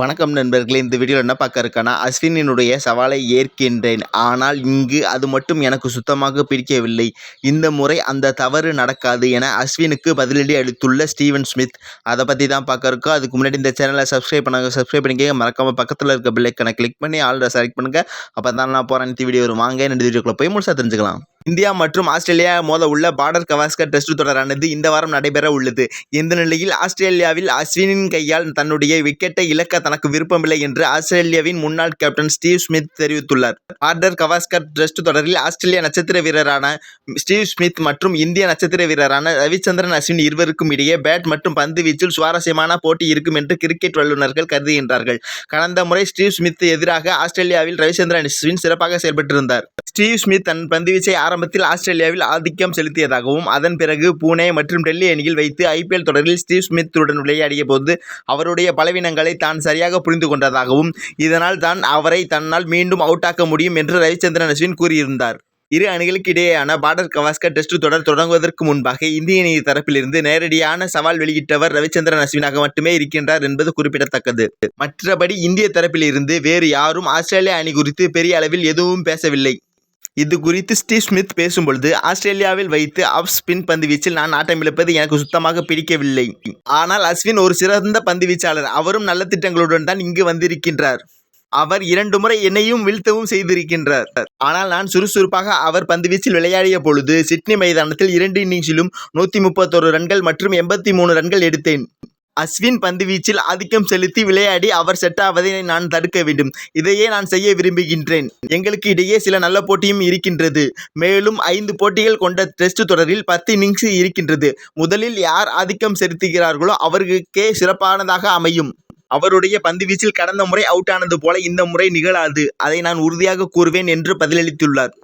வணக்கம் நண்பர்களே இந்த வீடியோவில் என்ன பார்க்க இருக்கேன்னா அஸ்வினினுடைய சவாலை ஏற்கின்றேன். ஆனால் இங்கு அது மட்டும் எனக்கு சுத்தமாக பிடிக்கவில்லை. இந்த முறை அந்த தவறு நடக்காது என அஸ்வினுக்கு பதிலடி அளித்துள்ள ஸ்டீவன் ஸ்மித். அதை பற்றி தான் பார்க்க இருக்கோம். அதுக்கு முன்னாடி இந்த சேனலை சப்ஸ்கிரைப் பண்ணாங்க சப்ஸ்கிரைப் பண்ணிக்க மறக்காமல் பக்கத்தில் இருக்க பில்லைக்கனை கிளிக் பண்ணி ஆல்ரெடி செலக்ட் பண்ணுங்கள் அப்போ தான் நான் போகிறேன் இந்த வீடியோ வரும் வாங்க இந்த வீடியோக்குள்ள போய் முழுசாக தெரிஞ்சுக்கலாம். இந்தியா மற்றும் ஆஸ்திரேலியா மோத உள்ள பார்டர் கவாஸ்கர் டெஸ்ட் தொடரானது இந்த வாரம் நடைபெற உள்ளது. இந்த நிலையில் ஆஸ்திரேலியாவில் அஸ்வினின் கையால் தன்னுடைய விக்கெட்டை இழக்க தனக்கு விருப்பமில்லை என்று ஆஸ்திரேலியாவின் முன்னாள் கேப்டன் ஸ்டீவ் ஸ்மித் தெரிவித்துள்ளார். பார்டர் கவாஸ்கர் டெஸ்ட் தொடரில் ஆஸ்திரேலிய நட்சத்திர வீரரான ஸ்டீவ் ஸ்மித் மற்றும் இந்திய நட்சத்திர வீரரான ரவிச்சந்திரன் அஸ்வின் இருவருக்கும் இடையே பேட் மற்றும் பந்து வீச்சில் சுவாரஸ்யமான போட்டி இருக்கும் என்று கிரிக்கெட் வல்லுநர்கள் கருதுகின்றார்கள். கடந்த முறை ஸ்டீவ் ஸ்மித் எதிராக ஆஸ்திரேலியாவில் ரவிச்சந்திரன் அஸ்வின் சிறப்பாக செயல்பட்டிருந்தார். ஸ்டீவ் ஸ்மித் தன் பந்துவீச்சை ஆரம்பத்தில் ஆஸ்திரேலியாவில் ஆதிக்கம் செலுத்தியதாகவும் அதன் பிறகு பூனே மற்றும் டெல்லி அணியில் வைத்து ஐபிஎல் தொடரில் ஸ்டீவ் ஸ்மித்துடன் விளையாடிய போது அவருடைய பலவீனங்களை தான் சரியாக புரிந்து கொண்டதாகவும் இதனால் தான் அவரை தன்னால் மீண்டும் அவுட்டாக்க முடியும் என்று ரவிச்சந்திரன் அஸ்வின் கூறியிருந்தார். இரு அணிகளுக்கு இடையேயான பார்டர் கவாஸ்கர் டெஸ்ட் தொடர் தொடங்குவதற்கு முன்பாக இந்திய அணி தரப்பிலிருந்து நேரடியான சவால் வெளியிட்டவர் ரவிச்சந்திரன் அஸ்வினாக மட்டுமே இருக்கின்றார் என்பது குறிப்பிடத்தக்கது. மற்றபடி இந்திய தரப்பிலிருந்து வேறு யாரும் ஆஸ்திரேலிய அணி குறித்து பெரிய அளவில் எதுவும் பேசவில்லை. இது குறித்து ஸ்டீவ் ஸ்மித் பேசும்பொழுது ஆஸ்திரேலியாவில் வைத்து ஆஃப் ஸ்பின் பந்து வீச்சில் நான் ஆட்டம் இழப்பது எனக்கு சுத்தமாக பிடிக்கவில்லை. ஆனால் அஸ்வின் ஒரு சிறந்த பந்து வீச்சாளர். அவரும் நல்ல திட்டங்களுடன் தான் இங்கு வந்திருக்கின்றார். அவர் இரண்டு முறை என்னையும் வீழ்த்தவும் செய்திருக்கின்றார். ஆனால் நான் சுறுசுறுப்பாக அவர் பந்துவீச்சில் விளையாடிய பொழுது சிட்னி மைதானத்தில் இரண்டு இன்னிங்ஸிலும் நூற்றி முப்பத்தொரு ரன்கள் மற்றும் எண்பத்தி மூணு ரன்கள் எடுத்தேன். அஸ்வின் பந்துவீச்சில் ஆதிக்கம் செலுத்தி விளையாடி அவர் செட் ஆவதை நான் தடுக்க வேண்டும். இதையே நான் செய்ய விரும்புகின்றேன். எங்களுக்கு இடையே சில நல்ல போட்டியும் இருக்கின்றது. மேலும் ஐந்து போட்டிகள் கொண்ட டெஸ்ட் தொடரில் பத்து இன்னிங்ஸ் இருக்கின்றது. முதலில் யார் ஆதிக்கம் செலுத்துகிறார்களோ அவர்களுக்கே சிறப்பானதாக அமையும். அவருடைய பந்துவீச்சில் கடந்த முறை அவுட் ஆனது போல இந்த முறை நிகழாது. அதை நான் உறுதியாக கூறுவேன் என்று பதிலளித்துள்ளார்.